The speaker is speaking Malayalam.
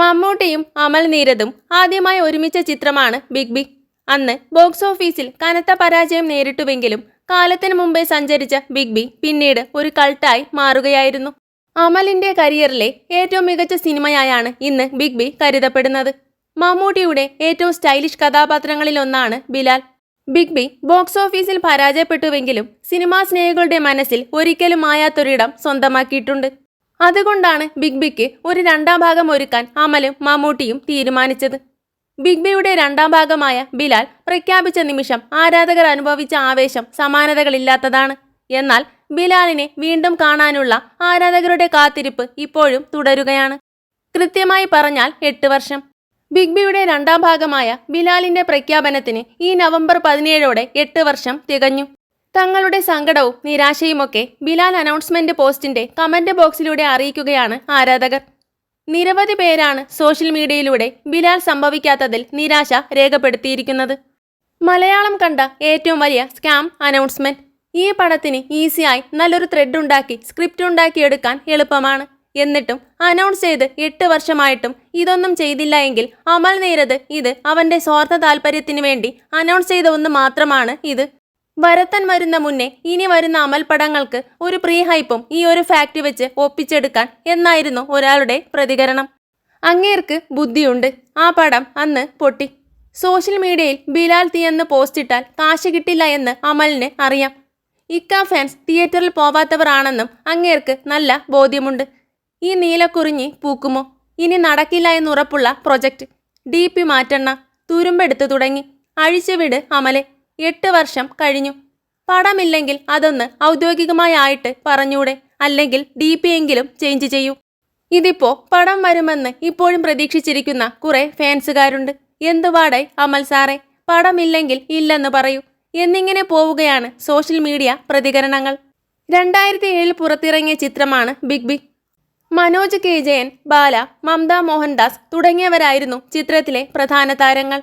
മമ്മൂട്ടിയും അമൽ നീരദും ആദ്യമായി ഒരുമിച്ച ചിത്രമാണ് ബിഗ് ബി. അന്ന് ബോക്സ് ഓഫീസിൽ കനത്ത പരാജയം നേരിട്ടുവെങ്കിലും കാലത്തിന് മുമ്പേ സഞ്ചരിച്ച ബിഗ് ബി പിന്നീട് ഒരു കൾട്ടായി മാറുകയായിരുന്നു. അമലിന്റെ കരിയറിലെ ഏറ്റവും മികച്ച സിനിമയായാണ് ഇന്ന് ബിഗ് ബി കരുതപ്പെടുന്നത്. മമ്മൂട്ടിയുടെ ഏറ്റവും സ്റ്റൈലിഷ് കഥാപാത്രങ്ങളിലൊന്നാണ് ബിലാൽ. ബിഗ് ബി ബോക്സ് ഓഫീസിൽ പരാജയപ്പെട്ടുവെങ്കിലും സിനിമാ സ്നേഹികളുടെ മനസ്സിൽ ഒരിക്കലും മായാത്തൊരിടം സ്വന്തമാക്കിയിട്ടുണ്ട്. അതുകൊണ്ടാണ് ബിഗ് ബിക്ക് ഒരു രണ്ടാം ഭാഗം ഒരുക്കാൻ അമലും മമ്മൂട്ടിയും തീരുമാനിച്ചത്. ബിഗ് ബിയുടെ രണ്ടാം ഭാഗമായ ബിലാൽ പ്രഖ്യാപിച്ച നിമിഷം ആരാധകർ അനുഭവിച്ച ആവേശം സമാനതകളില്ലാത്തതാണ്. എന്നാൽ ബിലാലിനെ വീണ്ടും കാണാനുള്ള ആരാധകരുടെ കാത്തിരിപ്പ് ഇപ്പോഴും തുടരുകയാണ്. കൃത്യമായി പറഞ്ഞാൽ എട്ട് വർഷം. ബിഗ് ബിയുടെ രണ്ടാം ഭാഗമായ ബിലാലിന്റെ പ്രഖ്യാപനത്തിന് ഈ നവംബർ പതിനേഴോടെ എട്ട് വർഷം തികഞ്ഞു. തങ്ങളുടെ സങ്കടവും നിരാശയുമൊക്കെ ബിലാൽ അനൗൺസ്മെന്റ് പോസ്റ്റിന്റെ കമന്റ് ബോക്സിലൂടെ അറിയിക്കുകയാണ് ആരാധകർ. നിരവധി പേരാണ് സോഷ്യൽ മീഡിയയിലൂടെ ബിലാൽ സംഭവിക്കാത്തതിൽ നിരാശ രേഖപ്പെടുത്തിയിരിക്കുന്നത്. മലയാളം കണ്ട ഏറ്റവും വലിയ സ്കാം അനൗൺസ്മെന്റ്. ഈ പടത്തിന് ഈസിയായി നല്ലൊരു ത്രെഡ് ഉണ്ടാക്കി സ്ക്രിപ്റ്റ് ഉണ്ടാക്കിയെടുക്കാൻ എളുപ്പമാണ്. എന്നിട്ടും അനൗൺസ് ചെയ്ത് എട്ട് വർഷമായിട്ടും ഇതൊന്നും ചെയ്തില്ല എങ്കിൽ അമൽ നേരത് ഇത് അവന്റെ സ്വാർത്ഥ താല്പര്യത്തിന് വേണ്ടി അനൗൺസ് ചെയ്ത ഒന്ന് മാത്രമാണ് ഇത്. വരത്തൻ വരുന്ന മുന്നേ ഇനി വരുന്ന അമൽ പടങ്ങൾക്ക് ഒരു പ്രീ ഹൈപ്പും ഈ ഒരു ഫാക്ട് വെച്ച് ഒപ്പിച്ചെടുക്കാൻ എന്നായിരുന്നു ഒരാളുടെ പ്രതികരണം. അങ്ങേർക്ക് ബുദ്ധിയുണ്ട്. ആ പടം അന്ന് പൊട്ടി. സോഷ്യൽ മീഡിയയിൽ ബിലാൽ തീ എന്ന് പോസ്റ്റിട്ടാൽ കാശ് കിട്ടില്ല എന്ന് അമലിന് അറിയാം. ഇക്ക ഫാൻസ് തിയേറ്ററിൽ പോവാത്തവരാണെന്നും അങ്ങേർക്ക് നല്ല ബോധ്യമുണ്ട്. ഈ നീലക്കുറിഞ്ഞി പൂക്കുമോ? ഇനി നടക്കില്ല എന്നുറപ്പുള്ള പ്രൊജക്റ്റ് ഡി പി മാറ്റണ്ണ തുരുമ്പെടുത്തു തുടങ്ങി. അഴിച്ചുവിട് അമലെ. എട്ട് വർഷം കഴിഞ്ഞു. പടമില്ലെങ്കിൽ അതൊന്ന് ഔദ്യോഗികമായി ആയിട്ട് പറഞ്ഞൂടെ അല്ലെങ്കിൽ ഡി പി എങ്കിലും ചേഞ്ച് ചെയ്യൂ. ഇതിപ്പോ പടം വരുമെന്ന് ഇപ്പോഴും പ്രതീക്ഷിച്ചിരിക്കുന്ന കുറെ ഫാൻസുകാരുണ്ട്. എന്തുവാടേ അമൽ സാറേ? പടമില്ലെങ്കിൽ ഇല്ലെന്ന് പറയൂ. എന്നിങ്ങനെ പോവുകയാണ് സോഷ്യൽ മീഡിയ പ്രതികരണങ്ങൾ. രണ്ടായിരത്തി ഏഴിൽ പുറത്തിറങ്ങിയ ചിത്രമാണ് big B. Manoj K Jayan Bala Mamta Mohandas തുടങ്ങിയവരായിരുന്നു ചിത്രത്തിലെ പ്രധാന താരങ്ങൾ.